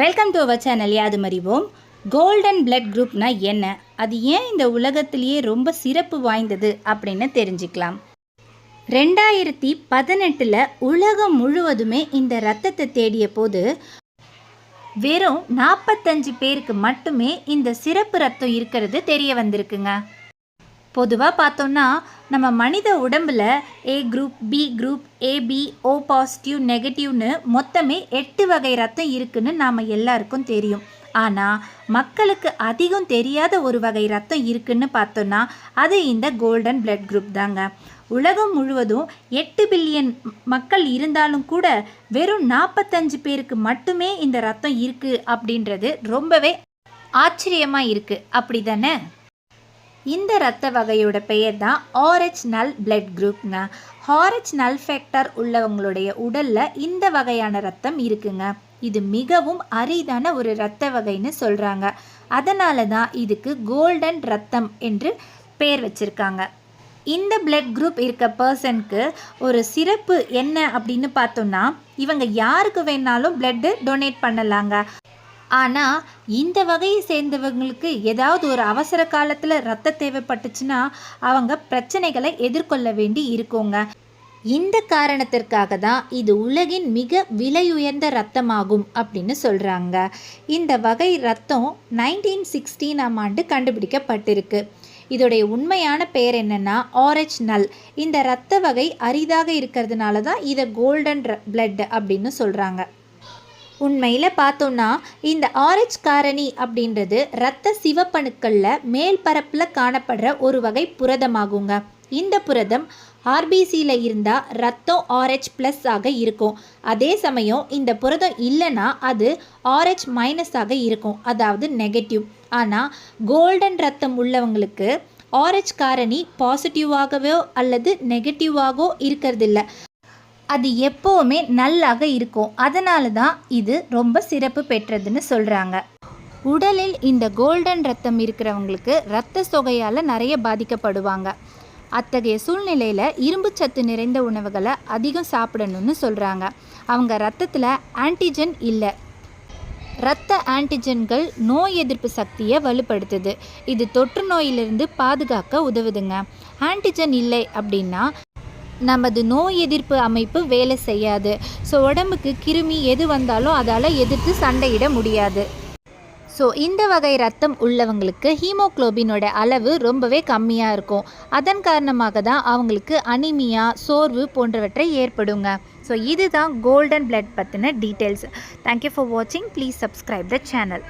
Welcome to our channel யாது மறிவோம் golden blood குரூப்னா என்ன? அது ஏன் இந்த உலகத்திலேயே ரொம்ப சிறப்பு வாய்ந்தது அப்படின்னு தெரிஞ்சுக்கலாம். ரெண்டாயிரத்தி பதினெட்டில் உலகம் முழுவதுமே இந்த ரத்தத்தை தேடிய போது வெறும் நாற்பத்தஞ்சு பேருக்கு மட்டுமே இந்த சிறப்பு ரத்தம் இருக்கிறது தெரிய வந்திருக்குங்க. பொதுவாக பார்த்தோன்னா நம்ம மனித உடம்பில் A group B group AB O positive நெகட்டிவ்னு மொத்தமே எட்டு வகை ரத்தம் இருக்குன்னு நாம் எல்லாருக்கும் தெரியும். ஆனால் மக்களுக்கு அதிகம் தெரியாத ஒரு வகை ரத்தம் இருக்குன்னு பார்த்தோன்னா அது இந்த கோல்டன் பிளட் குரூப் தாங்க. உலகம் முழுவதும் எட்டு பில்லியன் மக்கள் இருந்தாலும் கூட வெறும் நாற்பத்தஞ்சு பேருக்கு மட்டுமே இந்த ரத்தம் இருக்குது அப்படின்றது ரொம்பவே ஆச்சரியமாக இருக்குது அப்படி தானே இந்த இரத்த வகையோட பெயர் தான் ஆர்ஹெச் நல் பிளட் குரூப்ங்க ஆரஞ்ச் நல் ஃபேக்டர் உள்ளவங்களுடைய உடலில் இந்த வகையான ரத்தம் இருக்குங்க. இது மிகவும் அரிதான ஒரு இரத்த வகைன்னு சொல்கிறாங்க அதனால தான் இதுக்கு கோல்டன் ரத்தம் என்று பெயர் வச்சுருக்காங்க. இந்த பிளட் குரூப் இருக்க பர்சனுக்கு ஒரு சிறப்பு என்ன அப்படின்னு பார்த்தோம்னா இவங்க யாருக்கு வேணாலும் பிளட்டு டொனேட் பண்ணலாங்க. ஆனால் இந்த வகையை சேர்ந்தவங்களுக்கு ஏதாவது ஒரு அவசர காலத்தில் ரத்த தேவைப்பட்டுச்சுன்னா அவங்க பிரச்சனைகளை எதிர்கொள்ள வேண்டி இருக்குங்க. இந்த காரணத்திற்காக தான் இது உலகின் மிக விலையுயர்ந்த ரத்தமாகும் அப்படின்னு சொல்கிறாங்க இந்த வகை ரத்தம் நைன்டீன் சிக்ஸ்டீனாம் ஆண்டு கண்டுபிடிக்கப்பட்டிருக்கு. இதோடைய உண்மையான பெயர் என்னென்னா ஆரஞ்ச் நல் இந்த இரத்த வகை அரிதாக இருக்கிறதுனால தான் இதை கோல்டன் பிளட் அப்படின்னு சொல்கிறாங்க உண்மையில் பார்த்தோன்னா இந்த ஆரஞ்ச் காரணி அப்படின்றது இரத்த சிவப்பணுக்களில் மேல் பரப்பில் காணப்படுற ஒரு வகை புரதமாகுங்க. இந்த புரதம் ஆர்பிசியில் இருந்தால் ரத்தம் ஆர்ஹெச் ப்ளஸ் ஆக இருக்கும். அதே சமயம் இந்த புரதம் இல்லைன்னா அது ஆர்ஹெச் மைனஸ் ஆக இருக்கும். அதாவது நெகட்டிவ் ஆனால் கோல்டன் ரத்தம் உள்ளவங்களுக்கு ஆர்ஹெச் காரணி பாசிட்டிவாகவோ அல்லது நெகட்டிவாகவோ இருக்கிறதில்ல. அது எப்போவுமே நல்லாக இருக்கும். அதனால தான் இது ரொம்ப சிறப்பு பெற்றதுன்னு சொல்கிறாங்க உடலில் இந்த கோல்டன் ரத்தம் இருக்கிறவங்களுக்கு இரத்த சொகையால் நிறைய பாதிக்கப்படுவாங்க. அத்தகைய சூழ்நிலையில் இரும்பு சத்து நிறைந்த உணவுகளை அதிகம் சாப்பிடணும்னு சொல்கிறாங்க அவங்க ரத்தத்தில் ஆன்டிஜன் இல்லை. இரத்த ஆன்டிஜன்கள் நோய் எதிர்ப்பு சக்தியை வலுப்படுத்துது. இது தொற்று நோயிலிருந்து பாதுகாக்க உதவுதுங்க. ஆன்டிஜன் இல்லை அப்படின்னா நமது நோய் எதிர்ப்பு அமைப்பு வேலை செய்யாது. ஸோ உடம்புக்கு கிருமி எது வந்தாலும் அதால் எதிர்த்து சண்டையிட முடியாது. ஸோ இந்த வகை ரத்தம் உள்ளவங்களுக்கு ஹீமோக்ளோபினோட அளவு ரொம்பவே கம்மியாக இருக்கும். அதன் காரணமாக தான் அவங்களுக்கு அனிமியா சோர்வு போன்றவற்றை ஏற்படுங்க. ஸோ இதுதான் கோல்டன் பிளட் பற்றின டீட்டெயில்ஸ் தேங்க்யூ ஃபார் வாட்சிங் ப்ளீஸ் சப்ஸ்கிரைப் த சேனல்